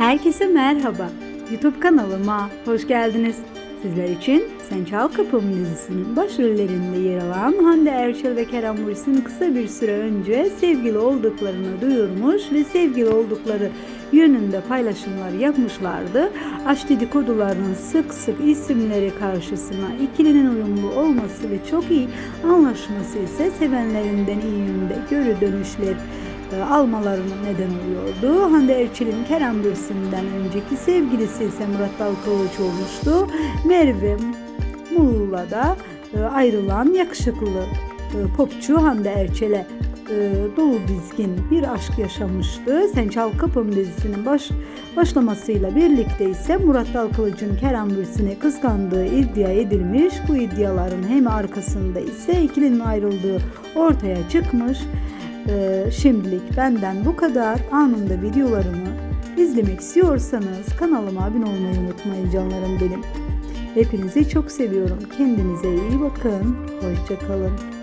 Herkese merhaba. YouTube kanalıma hoş geldiniz. Sizler için Sen Çal Kapım dizisinin başrollerinde yer alan Hande Erçel ve Kerem Bürsin kısa bir süre önce sevgili olduklarını duyurmuş ve sevgili oldukları yönünde paylaşımlar yapmışlardı. Aşk dedikodularının sık sık isimleri karşısına ikilinin uyumlu olması ve çok iyi anlaşması ise sevenlerinden iyi yönde geri dönüşler almalarına neden oluyordu. Hande Erçel'in Kerem Bürsin'den önceki sevgilisi ise Murat Dalkılıç olmuştu. Merve Muğla'da e, ayrılan yakışıklı e, popçu Hande Erçel'e e, dolu dizgin bir aşk yaşamıştı. Sen Çal Kapım dizisinin baş, başlamasıyla birlikte ise Murat Dalkılıç'ın Kerem Bürsin'i kıskandığı iddia edilmiş. Bu iddiaların hem arkasında ise ikilinin ayrıldığı ortaya çıkmış. Ee, şimdilik benden bu kadar. Anında videolarımı izlemek istiyorsanız kanalıma abone olmayı unutmayın canlarım benim. Hepinizi çok seviyorum. Kendinize iyi bakın. Hoşçakalın.